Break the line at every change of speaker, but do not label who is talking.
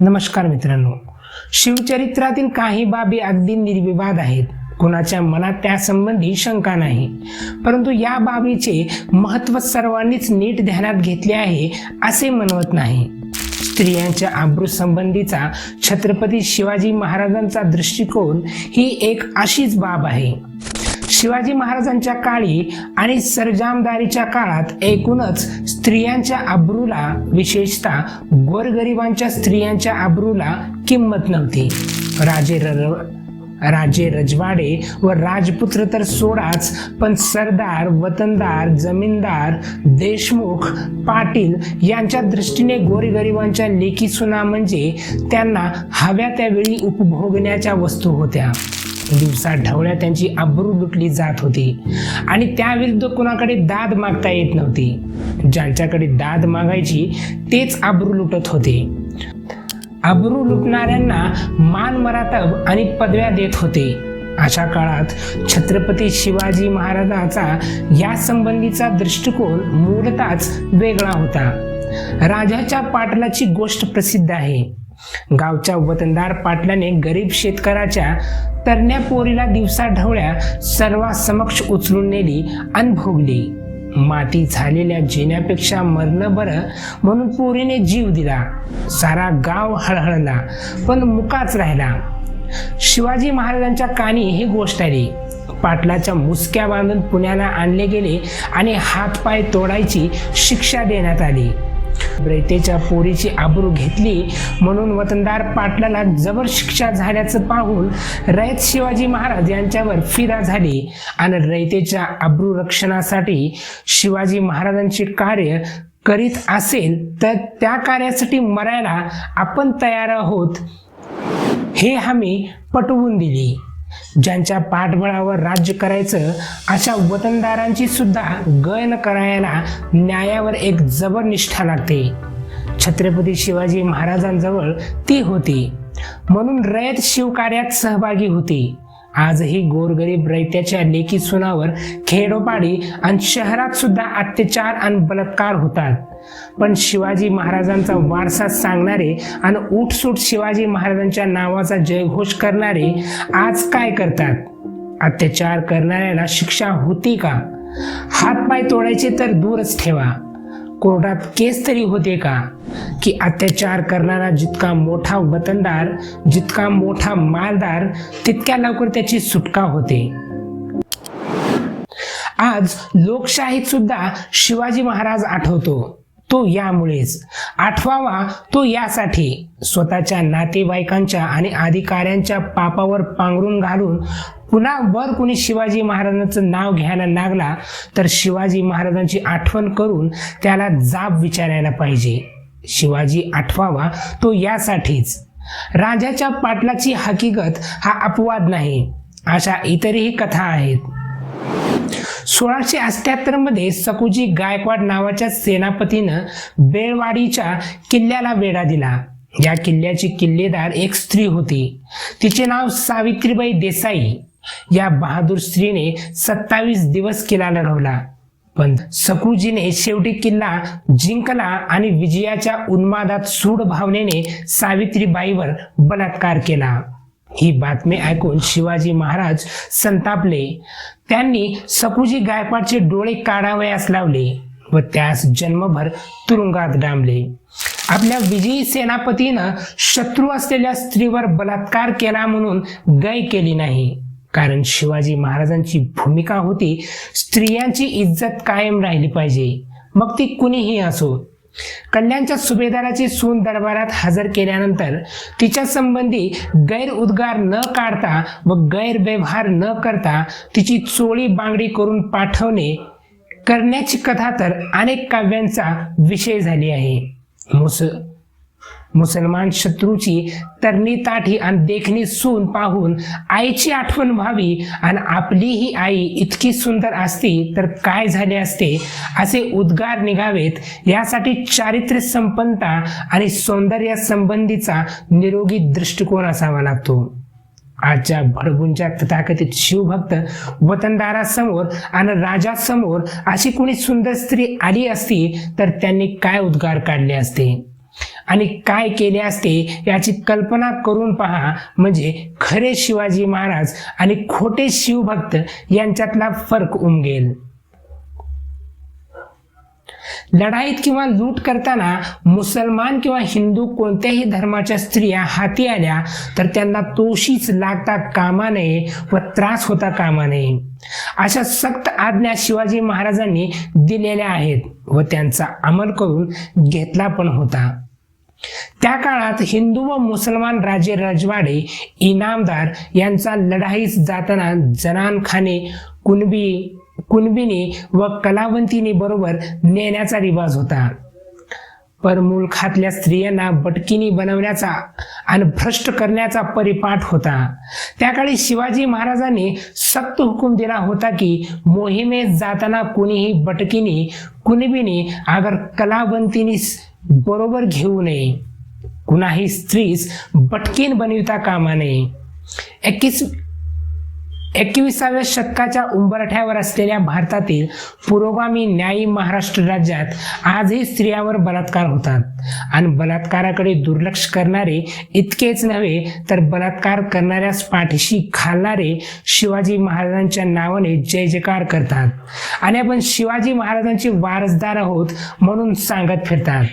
नमस्कार मित्रांनो. शिवचरित्रातील काही बाबी अगदी निर्विवाद आहेत. कुणाच्या मनात त्यासंबंधी शंका नाही. परंतु या बाबीचे महत्त्व सर्वांनीच नीट ध्यानात घेतले आहे असे म्हणवत नाही. स्त्रियांच्या आब्रू संबंधीचा छत्रपती शिवाजी महाराजांचा दृष्टिकोन ही एक अशीच बाब आहे. शिवाजी महाराजांच्या काळी आणि सरजामदारीच्या काळात एकूणच स्त्रियांच्या अब्रूला विशेषतः गोरगरिबांच्या स्त्रियांच्या अब्रूला किंमत नव्हती. राजे राजे रजवाडे व राजपुत्र तर सोडाच पण सरदार वतनदार जमीनदार देशमुख पाटील यांच्या दृष्टीने गोरगरिबांच्या लेखी सुना म्हणजे त्यांना हव्या त्यावेळी उपभोगण्याच्या वस्तू होत्या. दिवसा ढवळ्या त्यांची आबरू लुटली जात होती. आणि त्याविरुद्ध कुणाकडे दाद मागता येत नव्हती. ज्यांच्याकडे दाद मागायची तेच आबरू लुटत होते. आबरू लुटणाऱ्यांना मान मरातब आणि पदव्या देत होते. अशा काळात छत्रपती शिवाजी महाराजांचा या संबंधीचा दृष्टिकोन मूलतःच वेगळा होता. राजाच्या पाटलाची गोष्ट प्रसिद्ध आहे. गावच्या वतनदार पाटलाने गरीब शेतकऱ्याच्या तरण्या पोरीला दिवसा ढवळ्या सर्वांसमक्ष उचलून नेली आणि भोगली. माती झालेल्या जेण्यापेक्षा मरणं बरं म्हणून पोरीने जीव दिला. सारा गाव हळहळला पण मुकाच राहिला. शिवाजी महाराजांच्या कानी ही गोष्ट आली. पाटलाच्या मुसक्या बांधून पुण्याला आणले गेले आणि हातपाय तोडायची शिक्षा देण्यात आली. रयतेच्या पोरीची आबरू घेतली. म्हणून वतनदार पाटलाला जबर शिक्षा झाल्याचं पाहून रयत शिवाजी महाराज यांच्यावर फिरा झाली आणि रयतेच्या आबरू रक्षणासाठी शिवाजी महाराजांचे कार्य करीत असेल तर त्या कार्यासाठी मरायला आपण तयार आहोत. हे हमी पटवून दिली. ज्यांच्या पाठबळावर राज्य करायचं अशा वतनदारांची सुद्धा गयन करायला न्यायावर एक जबर निष्ठा लागते. छत्रपती शिवाजी महाराजांजवळ ती होती. म्हणून रयत शिवकार्यात सहभागी होती. आजही गोरगरीब रयत्याच्या लेखी सुनावर खेडोपाडी आणि शहरात सुद्धा अत्याचार आणि बलात्कार होतात. पण शिवाजी महाराजांचा वारसा सांगणारे आणि उठसूट शिवाजी महाराजांच्या नावाचा जयघोष करणारे आज काय करतात? अत्याचार करणाऱ्याला शिक्षा होती का? हातपाय तोडायचे तर दूरच ठेवा. कोर्टात केस तरी होते का? की अत्याचार करणारा जितका मोठा वतनदार जितका मोठा मालदार तितक्या लवकर त्याची सुटका होते. आज लोकशाहीत सुद्धा शिवाजी महाराज आठवतो. तो यामुळेच. आठवावा तो यासाठी. स्वतःच्या नातेवाईकांच्या आणि अधिकाऱ्यांच्या पापावर पांघरून घालून पुन्हा वर कोणी शिवाजी महाराजांचं नाव घ्यायला लागला तर शिवाजी महाराजांची आठवण करून त्याला जाब विचारायला पाहिजे. शिवाजी आठवावा तो यासाठीच. राजाच्या पाटलाची हकीकत हा अपवाद नाही अशा इतरही कथा आहेत. सोळाशे अठ्याहत्तरमध्ये सकुजी गायकवाड नावाच्या सेनापतीनं बेळवाडीच्या किल्ल्याला वेढा दिला. या किल्ल्याची किल्लेदार एक स्त्री होती. तिचे नाव सावित्रीबाई देसाई. या बहादूर स्त्रीने सत्तावीस दिवस किल्ला लढवला. पण सकुजीने शेवटी किल्ला जिंकला आणि विजयाच्या उन्मादात सूड भावनेने सावित्रीबाईवर बलात्कार केला. ही बातमी ऐकून शिवाजी महाराज संतापले. त्यांनी सकुजी गायकवाडचे डोळे काढावयास लावले व त्यास जन्मभर तुरुंगात डांबले. आपल्या विजयी सेनापतीनं शत्रू असलेल्या स्त्रीवर बलात्कार केला म्हणून गय केली नाही. कारण शिवाजी महाराजांची भूमिका होती स्त्रियांची इज्जत कायम राहिली पाहिजे. मग ती कुणीही असो. कल्याणच्या सुभेदाराची सून दरबारात हजर केल्यानंतर तिच्या संबंधी गैरउद्गार न काढता व गैरव्यवहार न करता तिची चोळी बांगडी करून पाठवणे करण्याची कथा तर अनेक काव्यांचा विषय झाली आहे. मुस मुसलमान शत्रूची तरणी ताठी आणि देखणी सून पाहून आईची आठवण व्हावी आणि आपली ही आई इतकी सुंदर असती तर काय झाले असते? असे उद्गार निघावेत. यासाठी चारित्र्य संपन्नता आणि सौंदर्या संबंधीचा निरोगी दृष्टिकोन असावा लागतो. आजच्या भडबूंच्या तथाकथित शिवभक्त वतनदारासमोर आणि राजासमोर अशी कोणी सुंदर स्त्री आली असती तर त्यांनी काय उद्गार काढले असते? आणि काय केले असते याची कल्पना करून पहा. म्हणजे खरे शिवाजी महाराज आणि खोटे शिवभक्त यांच्यातला फरक उमगेल. लढाईत किंवा लूट करताना मुसलमान किंवा हिंदू कोणत्याही धर्माच्या स्त्रिया हाती आल्या तर त्यांना तोशीच लागता कामा नये व त्रास होता कामा नये. अशा सक्त आज्ञा शिवाजी महाराजांनी दिलेल्या आहेत व त्यांचा अंमल करून घेतला पण होता. त्या काळात हिंदू व मुसलमान राजे रजवाडे इनामदार यांचा लढाईस जाताना जनानखाने कुणबी कुणबिनी व कलावंतीनी बरोबर नेण्याचा रिवाज होता. पर मुलखातल्या स्त्रियांना बटकिनी बनवण्याचा आणि भ्रष्ट करण्याचा परिपाठ होता. त्याकाळी शिवाजी महाराजांनी सक्त हुकूम दिला होता की मोहिमेत जाताना कुणीही बटकिनी कुणबिनी अगर कलावंतीनी बरोबर घेऊ नये. कुणाही स्त्रीस बटकीन बनविता कामा नये. एकवीस एकविसाव्या शतकाच्या उंबरठ्यावर असलेल्या भारतातील पुरोगामी न्यायी महाराष्ट्र राज्यात आजही स्त्रियावर बलात्कार होतात. आणि बलात्काराकडे दुर्लक्ष करणारे इतकेच नव्हे तर बलात्कार करणाऱ्यास पाठीशी घालणारे शिवाजी महाराजांच्या नावाने जय जयकार करतात. आणि आपण शिवाजी महाराजांचे वारसदार आहोत म्हणून सांगत फिरतात.